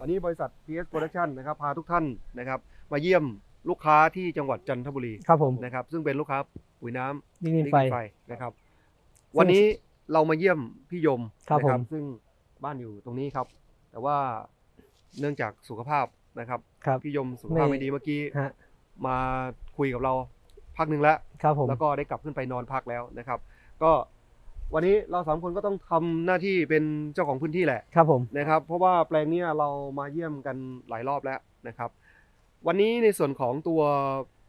อันนี้บริษัท PS Production นะครับพาทุกท่านนะครับ มาเยี่ยมลูกค้าที่จังหวัดจันทบุรีครับผมนะครับ ซึ่งเป็นลูกค้าปุ๋ยน้ำนี่นี่ไฟไฟนะครับ วันนี้เรามาเยี่ยมพี่ยมครับนะผมซึ่งบ้านอยู่ตรงนี้ครับ แต่ว่าเนื่องจากสุขภาพนะครับครับพี่ยมสุขภาพไม่ไม่ดีเมื่อกี้ฮะมาคุยกับเราพักหนึ่งแล้วครับผมแล้วก็ได้กลับขึ้นไปนอนพักแล้วนะครับ ก็ วันนี้เราสามคนก็ต้องทำหน้าที่เป็นเจ้าของพื้นที่แหละครับผมนะครับ เพราะว่าแปลงเนี้ยเรามาเยี่ยมกันหลายรอบแล้วนะครับ วันนี้ในส่วนของตัว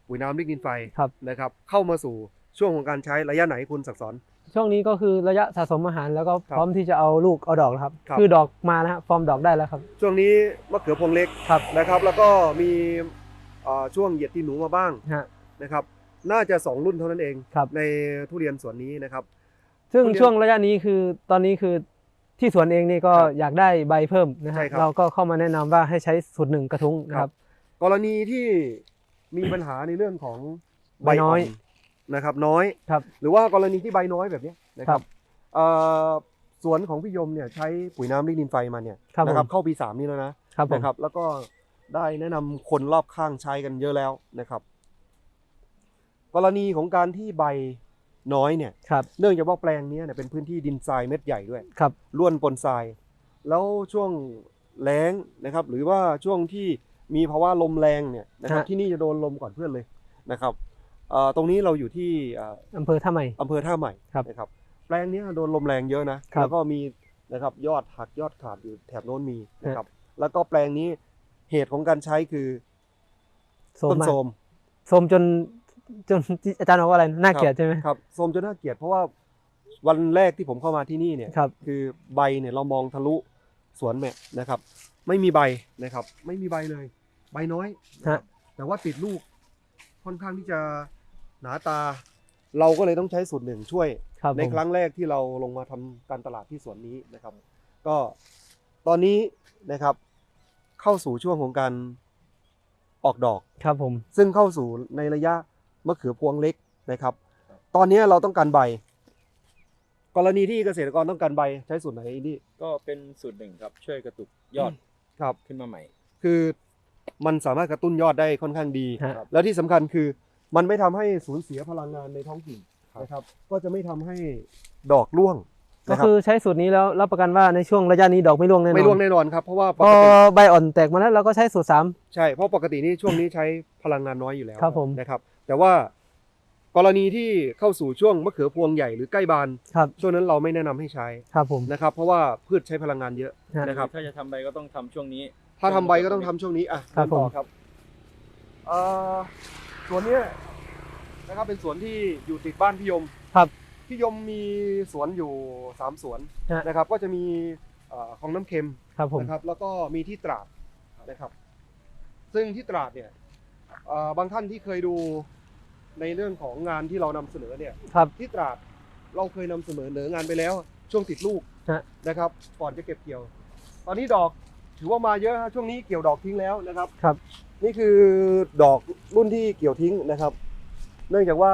ปุ๋ยน้ำลิกดินไฟครับนะครับ เข้ามาสู่ช่วงของการใช้ระยะไหนคุณศักดิ์สอนช่วงนี้ก็คือระยะสะสมอาหารแล้วก็ครับพร้อมที่จะเอาลูกเอาดอกแล้วครับครับ คือดอกมาแล้วครับฟอร์มดอกได้แล้วครับ ช่วงนี้มะเขือพวงเล็กครับนะครับ แล้วก็มีเอ่อช่วงเหยียดตีนหนูมาบ้างฮะนะครับ น่าจะสองรุ่นเท่านั้นเองครับในทุเรียนสวนนี้นะครับ ซึ่งทุเรียนช่วงระยะนี้คือตอนนี้คือที่สวนเองนี่ก็ครับอยากได้ใบเพิ่มนะใช่ฮะครับเราก็เข้ามาแนะนำว่าให้ใช้สูตรหนึ่งกระทุ้งนะครับ กรณีที่มีปัญหาในเรื่องของใบน้อยนะครับ น้อยครับ หรือว่ากรณีที่ใบน้อยแบบเนี้ยนะคครัรับบเอ่อสวนของพี่ยมเนี่ยใช้ปุ๋ยน้ำลิกดินไฟมาเนี่ยครับนะครับผมเข้าปีสามนี่แล้วนะครับผมนะครับ แล้วก็ได้แนะนำคนรอบข้างใช้กันเยอะแล้วนะครับ กรณีของการที่ใบ น้อยเนี่ยครับเนื่องจากว่าแปลงเนี้ยเนี่ยเป็นพื้นที่ดินทรายเม็ดใหญ่ด้วยครับล้วนปนทราย แล้วช่วงแล้งนะครับ หรือว่าช่วงที่มีภาวะลมแรงเนี่ยนะครับฮะที่นี่จะโดนลมก่อนเพื่อนเลยนะครับเอ่อตรงนี้เราอยู่ที่เอ่ออำเภอท่าใหม่อำเภอท่าใหม่ครับนะครับแปลงเนี้ยโดนลมแรงเยอะนะครับแล้วก็มีนะครับยอดหักยอดขาดอยู่แถบโน้นมีนะครับแล้วก็แปลงนี้เหตุของการใช้คือโซมต้นมากโทรมโซมจน จนอาจารย์บอกว่าอะไรน่าเกลียดใช่ไหมครับโทรมจนน่าเกลียดเพราะว่าวันแรกที่ผมเข้ามาที่นี่เนี่ยครับคือใบเนี่ยเรามองทะลุสวนแม่นะครับ ไม่มีใบนะครับ ไม่มีใบเลย ใบน้อยนะครับแต่ว่าติดลูกค่อนข้างที่จะหนาตา เราก็เลยต้องใช้สูตรหนึ่งช่วย ครับในผม ครั้งแรกที่เราลงมาทำการตลาดที่สวนนี้นะครับ ก็ตอนนี้นะครับ เข้าสู่ช่วงของการออกดอก ครับผม ซึ่งเข้าสู่ในระยะ มะเขือพวงเล็กนะครับ ตอนนี้เราต้องการใบ กรณีที่เกษตรกรต้องการใบใช้สูตรไหนนี่ก็เป็นสูตรหนึ่งครับช่วยกระตุกยอดครับ ขึ้นมาใหม่ คือมันสามารถกระตุ้นยอดได้ค่อนข้างดีฮะแล้วที่สำคัญคือมันไม่ทำให้สูญเสียพลังงานในท้องถิ่นครับนะครับ ก็จะไม่ทำให้ดอกร่วงก็นะครับคือใช้สูตรนี้แล้วรับประกันว่าในช่วงระยะนี้ดอกไม่ร่วงแน่นอนไม่ร่วงแน่นอนครับเพราะว่าปพอกติ ใบอ่อนแตกมาแล้วเราก็ใช้สูตรสาม ใช่เพราะปกตินี่ช่วงนี้ใช้พลังงานน้อยอยู่แล้วครับผม นะครับ แต่ว่ากรณีที่เข้าสู่ช่วงมะเขือพวงใหญ่หรือใกล้บาน ครับช่วงนั้นเราไม่แนะนำให้ใช้ครับผม นะครับ เพราะว่าพืชใช้พลังงานเยอะฮะ นะครับ ถ้าจะทำใบก็ต้องทำช่วงนี้ ถ้าทำใบก็ต้องทำช่วงนี้อะครับเดินต่อผมครับเอ่อสวนเนี้ยนะครับเป็นสวนที่อยู่ติดบ้านพี่ยมครับพี่ยมมีสวนอยู่สามสวนฮะ นะครับ ก็จะมีเอ่อคลองน้ำเค็มครับผมนะครับ แล้วก็มีที่ตราดนะครับ ซึ่งที่ตราดเนี่ยเอ่อบางท่านที่เคยดู ในเรื่องของงานที่เรานำเสนอเนี่ยครับที่ตราดเราเคยนำเสนอเนืองานไปแล้ว ช่วงติดลูกฮะ นะครับ ก่อนจะเก็บเกี่ยว ตอนนี้ดอกถือว่ามาเยอะฮะช่วงนี้เกี่ยวดอกทิ้งแล้วนะครับ ครับ นี่คือดอกรุ่นที่เกี่ยวทิ้งนะครับ เนื่องจากว่า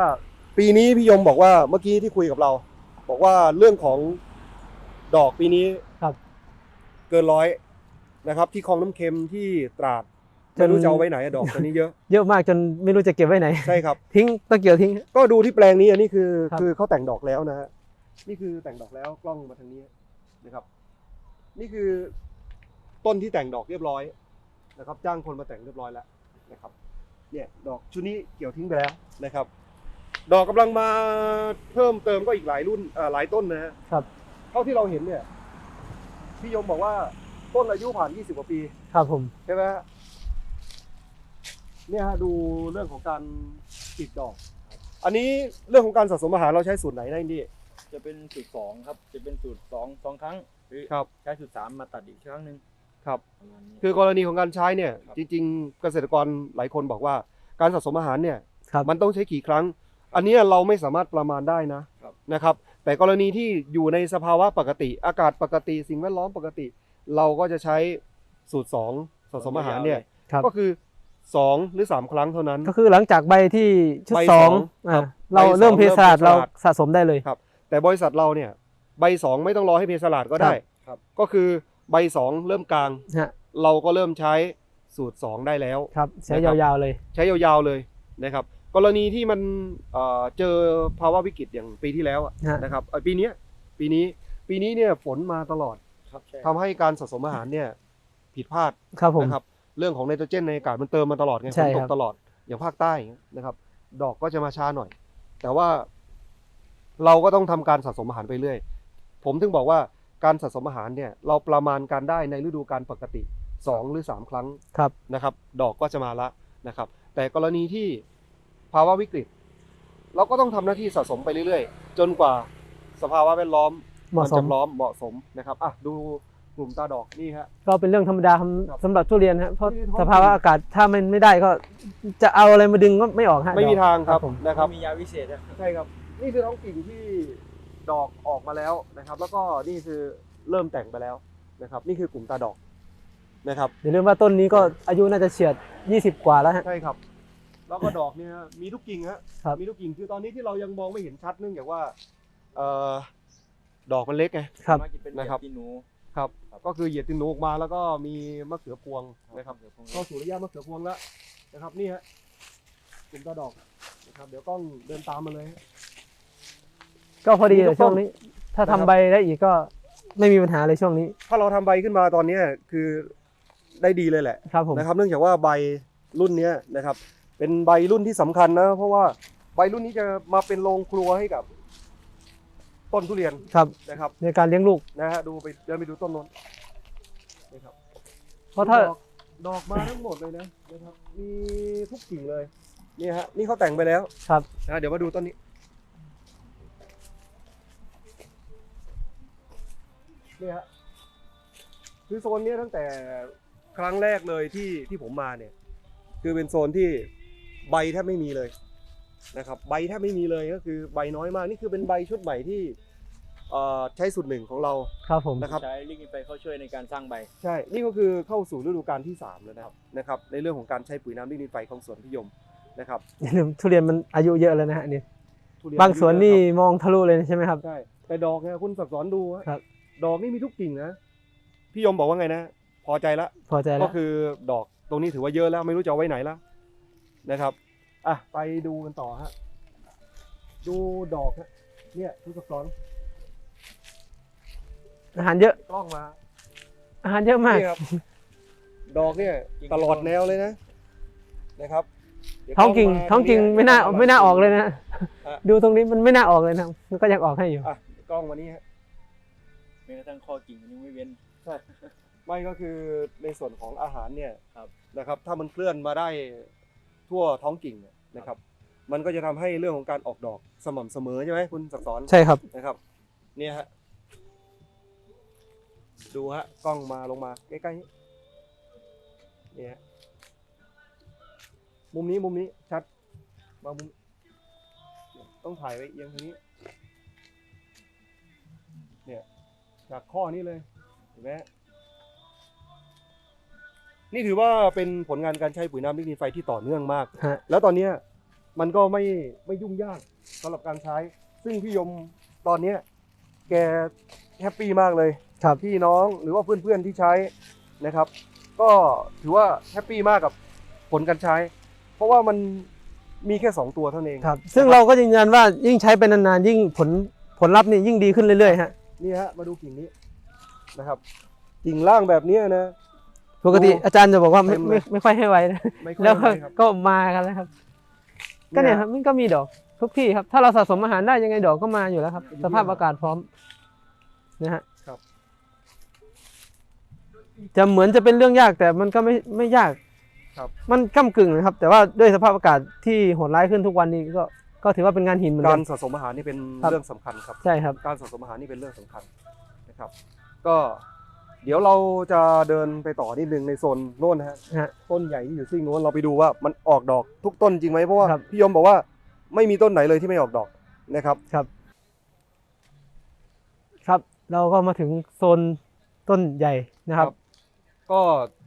ปีนี้พี่ยมบอกว่าเมื่อกี้ที่คุยกับเรา บอกว่าเรื่องของดอกปีนี้ครับ เกินร้อยนะครับ ที่คลองน้ำเค็มที่ตราด ไม่รู้จะเอาไว้ไหนอะดอกตัวนี้เยอะเยอะมากจนไม่รู้จะเก็บไว้ไหน ใช่ครับ ทิ้งต้องเกี่ยวทิ้ง ก็ดูที่แปลงนี้อันนี้คือครับ คือเขาแต่งดอกแล้วนะฮะนี่คือแต่งดอกแล้วกล้องมาทางนี้นะครับ นี่คือต้นที่แต่งดอกเรียบร้อยนะครับ จ้างคนมาแต่งเรียบร้อยแล้วนะครับ เนี่ยดอกชุดนี้เกี่ยวทิ้งไปแล้วนะครับ ดอกกำลังมาเพิ่มเติมก็อีกหลายรุ่นเอ่อหลายต้นนะฮะครับ เท่าที่เราเห็นเนี่ยพี่ยมบอกว่าต้นอายุผ่าน 20 กว่าปี ครับผม ใช่ไหมฮะ เนี่ยฮะดูเรื่องของการติดดอก อันนี้เรื่องของการสะสมอาหารเราใช้สูตรไหนได้ดีจะเป็นสูตรสองครับ จะเป็นสูตรสองสองครั้งหรือครับ ใช้สูตรสามมาตัดอีกครั้งหนึ่งครับ ประมาณนี้ คือกรณีของการใช้เนี่ยครับ จริง ๆ เกษตรกรหลายคนบอกว่าการสะสมอาหารเนี่ยครับ มันต้องใช้กี่ครั้ง อันเนี้ยเราไม่สามารถประมาณได้นะครับนะครับแต่กรณีที่อยู่ในสภาวะปกติ อากาศปกติสิ่งแวดล้อมปกติ เราก็จะใช้สูตรสองสะสมอาหารเนี่ยครับ ก็คือ สองหรือสามครั้งเท่านั้น ก็คือหลังจากใบที่ชุดใบสองสองอ่าครับเราใบสองเริ่มเพสลัดเริ่เรามเพสลัดสะสมได้เลย ครับ แต่บริษัทเราเนี่ยใบสองไม่ต้องรอให้เพสลาดก็ได้ ครับ ก็คือใบสองเริ่มกลาง ฮะ เราก็เริ่มใช้สูตร2ได้แล้ว ครับใช้นะครับ ยาวๆเลย ใช้ยาวๆเลยนะครับ กรณีที่มันเอ่อเจอภาวะวิกฤตอย่างปีที่แล้วอะฮะ นะครับเอ่อปีเนี้ยปีนี้ปีนี้เนี่ยฝนมาตลอดครับใช่ ทำให้การสะสมอาหารเนี่ยผิดพลาดครับผม นะครับ เรื่องของไนโตรเจนในอากาศมันเติมมาตลอดไงใช่ฝนตครักบ ตลอดอย่างภาคใต้อย่างเงี้ยนะครับ ดอกก็จะมาช้าหน่อย แต่ว่าเราก็ต้องทำการสะสมอาหารไปเรื่อย ผมถึงบอกว่าการสะสมอาหารเนี่ย เราประมาณการได้ในฤดูกาลปกติสองหรือสามครั้ง ครับ นะครับดอกก็จะมาละนะครับ แต่กรณีที่ภาวะวิกฤต เราก็ต้องทำหน้าที่สะสมไปเรื่อยๆ จนกว่าสภาวะแวดล้อมเหมาะสจะมพร้อมเหมาะสมนะครับอะดู กลุ่มตาดอกนี่ฮะ ก็เป็นเรื่องธรรมดาครับสำหรับทุเรียนฮะเพราะไม่ได้ท้องสภาวะอากาศถ้ามันไม่ได้ก็จะเอาอะไรมาดึงก็ไม่ออกฮะไม่มีดอก ทางครับผม นะครับ มียาวิเศษอะใช่ครับ นี่คือท้องกิ่งที่ดอกออกมาแล้วนะครับ แล้วก็นี่คือเริ่มแต่งไปแล้วนะครับ นี่คือกลุ่มตาดอกนะครับ อย่าลืมว่าต้นนี้ก็อายุน่าจะเฉียด 20 กว่าแล้วฮะ ใช่ครับ แล้วก็ดอกเนี่ยมีทุกกิ่งฮะครับ มีทุกกิ่งคือตอนนี้ที่เรายังมองไม่เห็นชัดเนื่องจากว่าเอ่อดอกมันเล็กไง ครับมักจะเป็นนะครับที่หนู ครับ ก็คือเหยียดตินหนูออกมาแล้วก็มีมะเขือพวงนะครับเดี๋ยวผมเข้าสู่ระยะมะเขือพวงแล้วนะครับนี่ฮะกลุ่มตาดอกนะครับ เดี๋ยวกล้องเดินตามมาเลยฮะก็พอดีมีทุเลยกช่วงต้นนี้ ถ้านะครับทำใบได้อีกก็ไม่มีปัญหาเลยช่วงนี้ ถ้าเราทำใบขึ้นมาตอนเนี้ยคือได้ดีเลยแหละครับผมนะครับ เนื่องจากว่าใบรุ่นเนี้ยนะครับ เป็นใบรุ่นที่สำคัญนะ เพราะว่าใบรุ่นนี้จะมาเป็นโรงครัวให้กับ ต้นทุเรียนครับนะครับในการเลี้ยงลูกนะฮะดูไปเดินไปดูต้นนนนะครับเพราะถ้าดอกดอกมาทั้งหมดเลยนะนะครับมีทุกกิ่งเลยนี่ฮะนี่เขาแต่งไปแล้วครับนะเดี๋ยวมาดูต้นนี้ นี่ฮะคือโซนเนี้ยตั้งแต่ครั้งแรกเลยที่ที่ผมมาเนี่ย คือเป็นโซนที่ใบแทบไม่มีเลย นะครับใบแทบไม่มีเลยก็คือใบน้อยมากนี่คือเป็นใบชุดใหม่ที่เอ่อใช้สูตรหนึ่งของเราครับผม นะครับ ใช้ลิกนินไปเขาช่วยในการสร้างใบ ใช่ นี่ก็คือเข้าสู่ฤดูกาลที่ 3 แล้วนะครับนะครับ ในเรื่องของการใช้ปุ๋ยน้ำดินดินไฟของสวนพิยมนะครับอย่าลืมทุเรียนมันอายุเยอะแล้วนะฮะนี่ทุเรียบางสวนนี่เยอะมองทะลุเลยใช่ไหมครับครับ ใช่ แต่ดอกเนี่ยคุณสักสอนดูฮะครับ ดอกนี่มีทุกกิ่งนะ พี่ยมบอกว่าไงนะ พอใจละ พอใจแล้ก็วคือดอกตรงนี้ถือว่าเยอะแล้วไม่รู้จะเอาไว้ไหนแล้วนะครับ อะไปดูกันต่อฮะ ดูดอกฮะ เนี่ยคุณสักสอนอาหารเยอะ กล้องมาอาหารเยอะมาก นี่ครับ ดอกเนี่ยกิ่งตลอดแนวเลยนะ นะครับเดี๋ยวท้องกิ่งล้มาท้องกิ่งตรไม่น่าตลดไม่น่าออกเลยนะอะดูตรงนี้มันไม่น่าออกเลยนะ มันก็ยังออกให้อยู่ อะกล้องมานี่ฮะ แม้กระทั่งข้อกิ่งมันยังไม่เว้น ไม่ก็คือในส่วนของอาหารเนี่ยครับ นะครับ ถ้ามันเคลื่อนมาได้ ทั่วท้องกิ่งเนี่ยนะครับ มันก็จะทำให้เรื่องของการออกดอกสม่ำเสมอใช่ไหมคุณศักดิ์สอน ใช่ครับ นะครับ เนี่ยฮะ ดูฮะ กล้องมาลงมาใกล้ๆนี้เนี่ยฮะมุมนี้มุมนี้ชัด มามุมเนี่ยต้องถ่ายไว้เอียงทางนี้ เนี่ย จากข้อนี้เลยเห็นไหมฮะ นี่ถือว่าเป็นผลงานการใช้ปุ๋ยน้ำดินดินไฟที่ต่อเนื่องมาก ฮะ แล้วตอนเนี้ยมันก็ไม่ไม่ยุ่งยากสำหรับการใช้ ซึ่งพี่ยมตอนเนี้ยแกแฮปปี้มากเลยครับ พี่น้องหรือว่าเพื่อนๆที่ใช้นะครับ ก็ถือว่าแฮปปี้มากกับผลการใช้ เพราะว่ามันมีแค่ 2 ตัวเท่านั้นเอง ครับ ซึ่งเราก็ยืนยันว่ายิ่งใช้ไปนานๆ ยิ่งผลผลลัพธ์นี่ยิ่งดีขึ้นเรื่อยๆฮะ นี่ฮะมาดูกิ่งนี้นะครับ กิ่งล่างแบบเนี้ยนะ ปกติโอ้อาจารย์จะบอกว่าไม่เต็มเลยไม่ไม่ค่อยให้ไว้นะไม่ค่อยแล้วก็ได้ครับ ก็มากันแล้วครับ ก็เนี่ยครับมันก็มีดอกทุกที่ครับ ถ้าเราสะสมอาหารได้ยังไงดอกก็มาอยู่แล้วครับสภาพอากาศพร้อมนะฮะครับ จะเหมือนจะเป็นเรื่องยากแต่มันก็ไม่ไม่ยากครับ มันก้ากึ่งนะครับ แต่ว่าด้วยสภาพอากาศที่โหดร้ายขึ้นทุกวันนี้ก็ก็ถือว่าเป็นงานหินเหมือนกากัรน สะสมอาหารนี่เป็นครับ เรื่องสำคัญครับ ใช่ครับ การสะสมอาหารนี่เป็นเรื่องสำคัญนะครับ ก็ เดี๋ยวเราจะเดินไปต่อนิดนึงในโซนโน่นนะฮะฮะ ต้นใหญ่ที่อยู่ซีกโน้นเราไปดูว่ามันออกดอกทุกต้นจริงไหมเพราะว่าครับพี่ยมบอกว่าไม่มีต้นไหนเลยที่ไม่ออกดอกนะครับ ครับ ครับ เราก็มาถึงโซนต้นใหญ่นะครับ ก็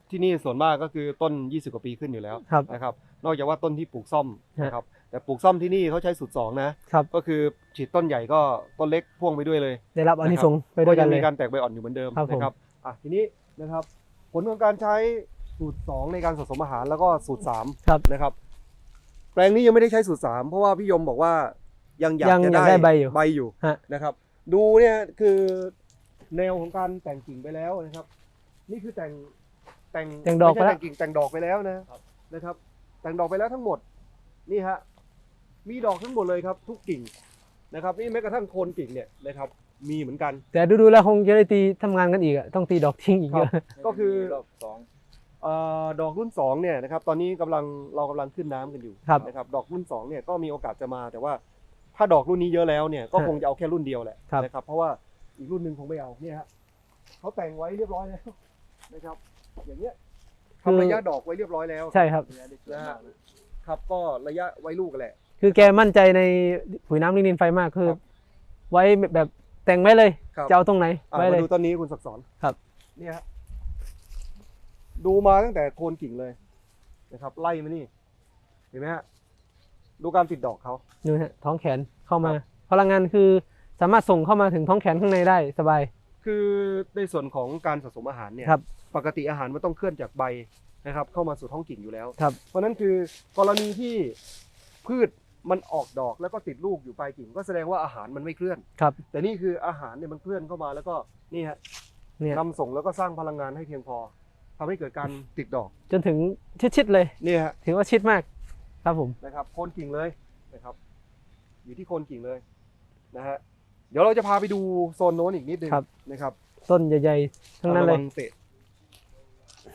ที่นี่ส่วนมากก็คือต้น 20 กว่าปีขึ้นอยู่แล้วครับ นะครับ นอกจากว่าต้นที่ปลูกซ่อมฮะนะครับ แต่ปลูกซ่อมที่นี่เขาใช้สูตรสองนะ ครับ ก็คือฉีดต้นใหญ่ก็ต้นเล็กพ่วงไปด้วยเลย ได้รับอานิสงส์ไปด้วยกันก็เลงยมีการแตกใบอ่อนอยู่เหมือนเดิมครับผม นะครับ อะทีนี้นะครับผผลของการใช้สูตร 2 ในการสะสมอาหารแล้วก็สูตรครับ3นะครับ แปลงนี้ยังไม่ได้ใช้สูตร 3 เพราะว่าพี่ยมบอกว่ายังอยากยังจะอยากได้ได้ใบอยู่ใบอยู่ฮะนะครับ ดูเนี่ยคือแนวของการแต่งกิ่งไปแล้วนะครับ นี่คือแต่งแต่งแต่งดอกไม่ไปใช่แล้วแต่งกิ่งแต่งดอกไปแล้วนะครับนะครับ แต่งดอกไปแล้วทั้งหมดนี่ฮะมีดอกทั้งหมดเลยครับ ทุกกิ่งนะครับ นี่แม้กระทั่งโคนกิ่งเนี่ยนะครับ มีเหมือนกัน แต่ดูๆแล้วคงจะได้ตีทำงานกันอีกอะต้องตีดอกทิ้งอีกเยอะ ก็คือ รอบสองเอ่อดอกรุ่น2เนี่ยนะครับตอนนี้กำลังเรากำลังขึ้นน้ำกันอยู่ครับนะครับดอกรุ่น2เนี่ยก็มีโอกาสจะมา แต่ว่าถ้าดอกรุ่นนี้เยอะแล้วเนี่ยก็ฮะคงจะเอาแค่รุ่นเดียวแหละครับ นะครับเพราะว่าอีกรุ่นหนึ่งคงไม่เอาเนี่ยฮะเขาแต่งไว้เรียบร้อยแล้วนะครับอย่างเงี้ยทำระยะดอกไว้เรียบร้อยแล้วใช่ครับนะฮะครับก็ระยะไว้ลูกกันแหละ คือแกมั่นใจในปุ๋ยน้ำลิงนินไฟมากคือ ครับ ไว้แบบ แต่งไว้เลยครับ จะเอาตรงไหนอะไว้มาเลยดูต้นนี้คุณศักดิ์สอนครับ เนี่ยฮะดูมาตั้งแต่โคนกิ่งเลยนะครับ ไล่มานี่ เห็นไหมฮะ ดูการติดดอกเขา ดูฮะท้องแขนเข้ามาพลังงานคือสามารถส่งเข้ามาถึงท้องแขนข้างในได้สบาย คือในส่วนของการสะสมอาหารเนี่ยครับปกติอาหารมันต้องเคลื่อนจากใบนะครับ เข้ามาสู่ท้องกิ่งอยู่แล้ว ครับเพราะฉะนั้นคือกรณีที่พืช มันออกดอกแล้วก็ติดลูกอยู่ปลายกิ่งก็แสดงว่าอาหารมันไม่เคลื่อน ครับ แต่นี่คืออาหารเนี่ยมันเคลื่อนเข้ามาแล้วก็นี่ฮะเนี่ยนำส่งแล้วก็สร้างพลังงานให้เพียงพอทำให้เกิดการติดดอกจนถึงชิดๆเลย นี่ฮะถือว่าชิดมาก ครับผม นะครับโคนกิ่งเลยนะครับ อยู่ที่โคนกิ่งเลยนะฮะเดี๋ยวเราจะพาไปดูโซนโน้นอีกนิดนึงครับ นะครับต้นใหญ่ๆทั้งนั้นเลยระวังเตะ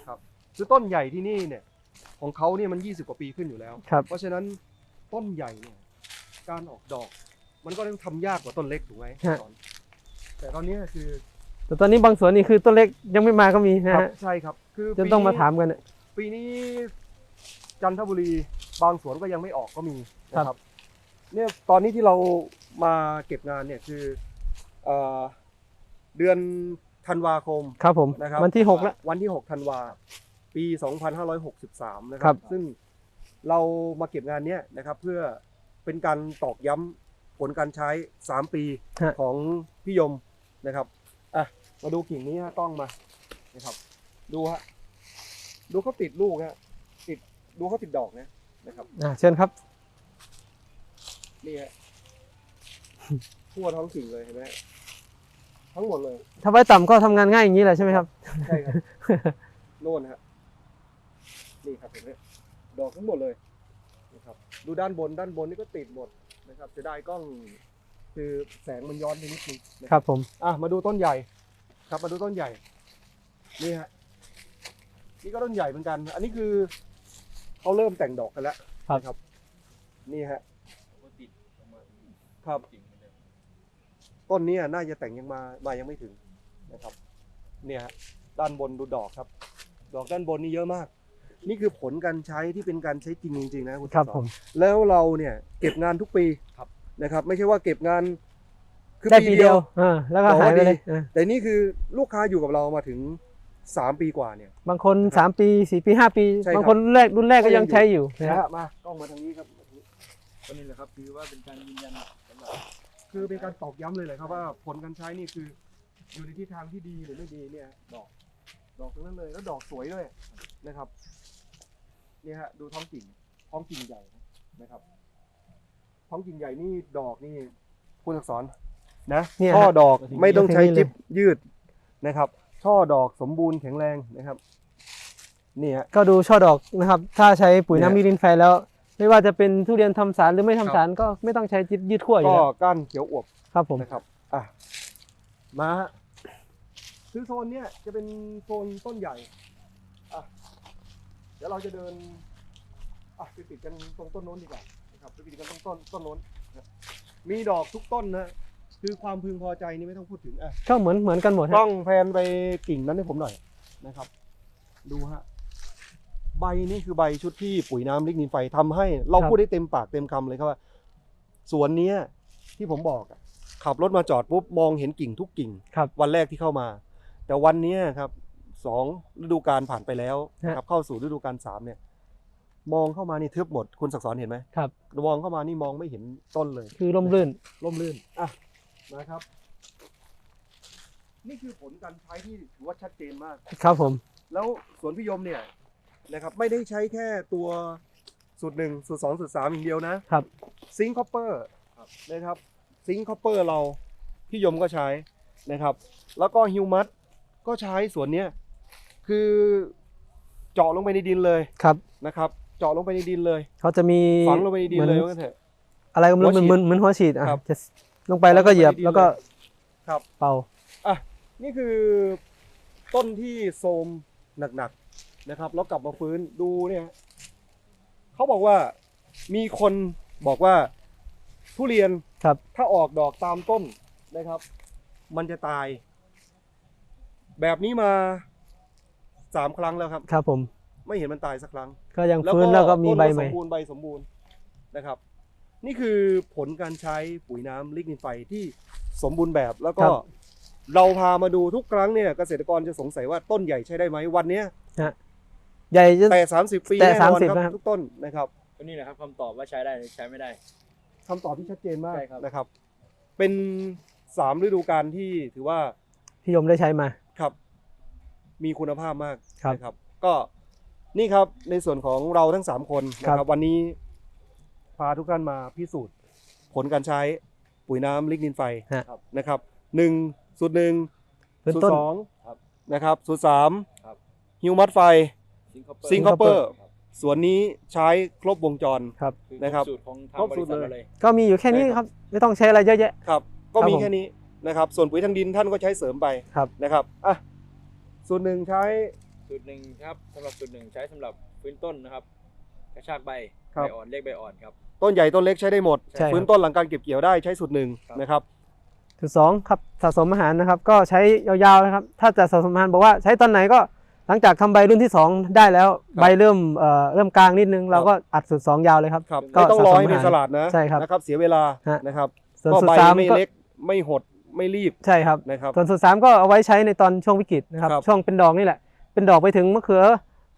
ครับคือต้นใหญ่ที่นี่เนี่ย ของเขาเนี่ยมัน 20 กว่าปีขึ้นอยู่แล้ว ครับ เพราะฉะนั้น ต้นใหญ่เนี่ยการออกดอก มันก็ต้องทำยากกว่าต้นเล็กถูกไหมฮะ สอนแต่ตอนนี้คือแต่ตอนนี้บางสวนนี่คือต้นเล็กยังไม่มาก็มีนะครัฮะบใช่ครับ คือจนต้องมาปีถามกันอะ ปีนี้จันทบุรีบางสวนก็ยังไม่ออกก็มีนะครับเนี่ยตอนนี้ที่เรามาเก็บงานเนี่ยคือเอ่อเดือนธันวาคม ครับผมนะครับวันที่หกแล้ว วันที่ 6 ธันวา ปี 2563 นะคครัรับ บ ซึ่ง เรามาเก็บงานเนี้ยนะครับเพื่อเป็นการตอกย้ำผลการใช้ 3 ปีฮะ ของพี่ยมนะครับอะมาดูกิ่งนี้ฮะต้องมานะครับ ดูฮะดูเขาติดลูกฮะติดดูเขาติดดอกนะนะครับ อ่าเชิญครับ นี่ฮะ ทั่วท้องกิ่งเลยเห็นไหมฮะทั้งหมดเลย ถ้าไว้ต่ำก็ทำงานง่ายอย่างนี้แหละใช่ไหมครับ ใช่ครับ โน่นฮะนี่ครับเห็นไหม ดอกทั้งหมดเลยนะครับดูด้านบนด้านบนนี่ก็ติดหมดนะครับจะได้กล้องคือแสงมันย้อนไปนิดนึงนะครับผม อะมาดูต้นใหญ่ครับมาดูต้นใหญ่นี่ฮะนี่ก็ต้นใหญ่เหมือนกัน อันนี้คือเขาเริ่มแต่งดอกกันแล้วครับ นะครับ นี่ฮะก็ติดออกมาครับ จริงเหมือนเดิมต้นเนี้น่าจะแต่งยังมามายังไม่ถึงนะครับ เนี่ยฮะด้านบนดูดอกครับ ดอกด้านบนนี่เยอะมาก นี่คือผลการใช้ที่เป็นการใช้จริงจริงๆนะคุณครับสผอนมแล้วเราเนี่ยเก็บงานทุกปีนะครับ ไม่ใช่ว่าเก็บงานคือได้ปีปีเดีเดียยววอ่าแล้วก็บอกหาว่ายไปเลยดีอ่าแต่นี่คือลูกค้าอยู่กับเรามาถึงสามปีกว่าเนี่ย บางคนสามปีสี่ปีห้าปีใช่ครับบางคนรุ่นแรกรุ่นแรกก็ก็ยัยังงใช้อยู่นะนะครัฮะบมากล้องมาทางนี้ครับก็นี่แหละครับถือว่าเป็นการยืนยันสำหรับคือเป็นการตอกย้ำเลยเลยครับว่าผลการใช้นี่คือ อยู่ในทิศทางที่ดีหรือไม่ดีเนี่ยดอก ดอกทั้งนั้นเลยแล้วดอกสวยด้วยนะครับเนี่ยฮะดูท้องกิ่งท้องกิ่งใหญ่นะครับ ท้องกิ่งใหญ่นี่ดอกนี่คุณอักษรนะเนี่ยช่อฮะดอกไม่ต้องใช้อย่างนี้เลย จิ๊บยืดนะครับ ช่อดอกสมบูรณ์แข็งแรงนะครับนี่ฮะ ก็ดูช่อดอกนะครับ ถ้าใช้ปุ๋ยเนี่ย น้ำมิรินไฟแล้ว ไม่ว่าจะเป็นทุเรียนทำสารหรือไม่ทำสารก็ไม่ต้องใช้จิตยืดขั้วอยู่ก็แล้วก้านเขียวอวบ ครับผม นะครับ อะ มาฮะคือโซนเนี้ยจะเป็นโซนต้นใหญ่ อะ เดี๋ยวเราจะเดินอะไปปิดกันตรงต้นโน้นดีกว่านะครับไปปิดกันตรงต้นต้นโน้นนะมีดอกทุกต้นนะคือความพึงพอใจนี่ไม่ต้องพูดถึงอะก็เหมือนเหมือนกันหมดกฮะล้องแพนไปกิ่งนั้นให้ผมหน่อยนะครับ ดูฮะใบนี่คือใบชุดที่ปุ๋ยน้ำลิกนินไฟทำให้ เราพูดได้เต็มปากเต็มคำเลยครับว่าสวนเนี้ยที่ผมบอกอะขับรถมาจอดปุ๊บมองเห็นกิ่งทุกกิ่ง ครับ วันแรกที่เข้ามา แต่วันเนี้ยครับ สองฤดูกาลผ่านไปแล้วนะครับเข้าสู่ฤดูกาลสามเนี่ย มองเข้ามานี่ทึบหมดคุณศักดิ์สอนเห็นไหมครับมองเข้ามานี่มองไม่เห็นต้นเลย คือร่มรื่นร่มรื่นอะนะครับ นี่คือผลการใช้ที่ถือว่าชัดเจนมาก ครับผม แล้วสวนพิยมเนี่ยนะครับ ไม่ได้ใช้แค่ตัวสูตรหนึ่งสูตรสองสูตรสามอย่างเดียวนะครับ ซิงค์คอปเปอร์นะครับ ซิงค์คอปเปอร์เราพี่ยมก็ใช้นะครับ แล้วก็ฮิวมัสก็ใช้ส่วนเนี้ย คือเจาะลงไปในดินเลยครับนะครับ เจาะลงไปในดินเลย เขาจะมีฝังลงไปในดินเลยหมือว่างั้นเถอะ อะไรก็ไม่รู้หัวฉีดเหมือนเหมือนหัวฉีดอะครับ จะลงไปแล้วก็เหยียบลงไปในดินแล้วก็ครับเป่า อะนี่คือต้นที่โทรมหนักๆนะครับ แล้วกลับมาฟื้นดูเนี่ยเขาบอกว่ามีคนบอกว่าทุเรียนครับ ถ้าออกดอกตามต้นนะครับ มันจะตาย แบบนี้มา สามครั้งแล้วครับ ครับผม ไม่เห็นมันตายสักครั้ง ก็ยังฟื้นแล้วก็มีต้นใบก็ใหสม่มบูรณ์ใบสมบูรณ์นะครับ นี่คือผลการใช้ปุ๋ยน้ำลิกนินไฟที่สมบูรณ์แบบแล้วก็ครับ เราพามาดูทุกครั้งเนี่ยเกษตรกรจะสงสัยว่าต้นใหญ่ใช้ได้ไหมวันเนี้ยใหญ่จะ แต่ 30 ปีแต่แน่นอน30ครับนะครับทุกต้นนะครับก็นี่แหละครับคำตอบว่าใช้ได้หรือใช้ไม่ได้ คำตอบที่ชัดเจนมากใช่ครับ นะครับ เป็นสามฤดูกาลที่ถือว่า พี่ยมได้ใช้มา ครับ มีคุณภาพมากครับนะครับ ก็นี่ครับในส่วนของเราทั้งสามคนนะคครัรับบ วันนี้พาทุกท่านมาพิสูจน์ ผลการใช้ปุ๋ยน้ำลิกนินไฟฮะ นะครับหนึ่งสูตรหนึ่งเป็นสูตต้รนสองครับนะครับสูตรสามครับ ฮิวมัสไฟ ซิงคซิงโปคโปร์เปอร์ส่วนนี้ใช้ครบวงจร ครับ นะครับสูตรของทางครบบสูริตรษัทเลยเราเลยก็มีอยู่แค่นี้ใช่คครัรับบไม่ต้องใช้อะไรเยอะแยะ ครับ ก็มีครับผม แค่นี้นะครับ ส่วนปุ๋ยทางดินท่านก็ใช้เสริมไปครับ นะครับอะ ส่วนหนึ่งใช้สูตรหนึ่งครับสำหรับสูตรหนึ่งใช้สำหรับฟื้นต้นนะครับ กระชากใบครัใบบ อ่อนเล็กใบอ่อนครับ ต้นใหญ่ต้นเล็กใช้ได้หมดใช่ครับฟื้นต้นหลังการเก็บเกี่ยวได้ใช้สูตรหนึ่งครับ นะครับจุดสองครับสะสมอาหารนะครับ ก็ใช้ยาวๆนะครับ ถ้าจะสะสมอาหารบอกว่าใช้ตอนไหนก็หลังจากทำใบรุ่นที่สองได้แล้วครับใบเริ่มเอ่อเริ่มกลางนิดนึงเราครับก็อัดสูตรสองยาวเลยครับ ครับก็ไม่ต้องรอสะสมให้เป็นอาหารสลัดนะใช่ครับนะครับเสียเวลาฮะ นะครับส่วนก็สูตใบรสามไม่ก็ เล็กไม่หด ไม่รีบใช่ครับนะครับส่วนสูตรสามก็เอาไว้ใช้ในตอนช่วงวิกฤตนะครับครับ ช่วงเป็นดอกนี่แหละ เป็นดอกไปถึงมะเขือ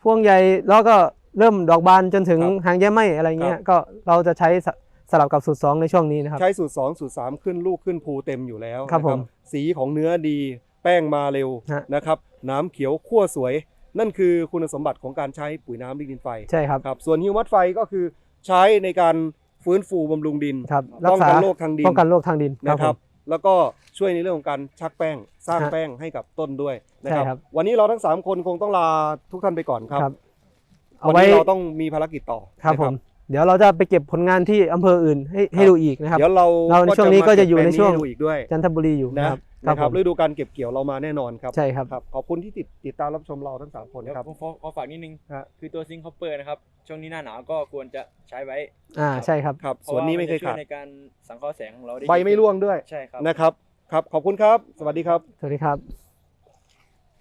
พวงใหญ่แล้วก็เริ่มดอกบานจนถึงครับหางแย้ไหมอะไรเงี้ยก็เราจะใช้สสลับกับสูตรสองในช่วงนี้นะครับ ใช้สูตร 2 สูตร 3 ขึ้นลูกขึ้นภูเต็มอยู่แล้วครับนะผมสีของเนื้อดีแป้งมาเร็วฮะนะครับน้ำเขียวขั้วสวย นั่นคือคุณสมบัติของการใช้ปุ๋ยน้ำลิกดินไฟใช่ครับครับ ส่วนฮิวมัสไฟก็คือใช้ในการฟื้นฟูบำรุงดินครับรัป้กองษากันโรคทางดินป้องกันโรคทางดินนะคผรับม แล้วก็ช่วยในเรื่องของการชักแป้งสร้างฮะแป้งให้กับต้นด้วยนะครับ ใช่ครับ วันนี้เราทั้ง 3 คนคงต้องลาทุกท่านไปก่อนครับครับ เอาวันไว้นี้เราต้องมีภารกิจต่อครับนะผม เดี๋ยวเราจะไปเก็บผลงานที่อำเภออื่นให้ให้ดูอีกนะครับ เดี๋ยวเราเราในช่วงนี้ก็จะอยู่ในช่วงมาเก็บแปลนี้ให้ดูอีกด้วย จันทบุรีอยู่นะนะครับ นะคผรับมฤดูการเก็บเกี่ยวเรามาแน่นอนครับใช่ครับ ครับขอบคุณที่ติดติดตามรับชมเราทั้งสามคนเดี๋ยวครับ ผมขอขอฝากนิดนึง ฮะ คือตัวซิงคโปร์นะครับ ช่วงนี้หน้าหนาวก็ควรจะใช้ไว้อ่าใช่ครับ ครับ เพสราะวนว่านี้ไม่เคยจะช่วขาดในการสังเคราะห์แสงของเราได้ใบไม่ร่วงด้วยใช่ครับ นะครับ ครับ ขอบคุณครับ สวัสดีครับ สวัสดีครับ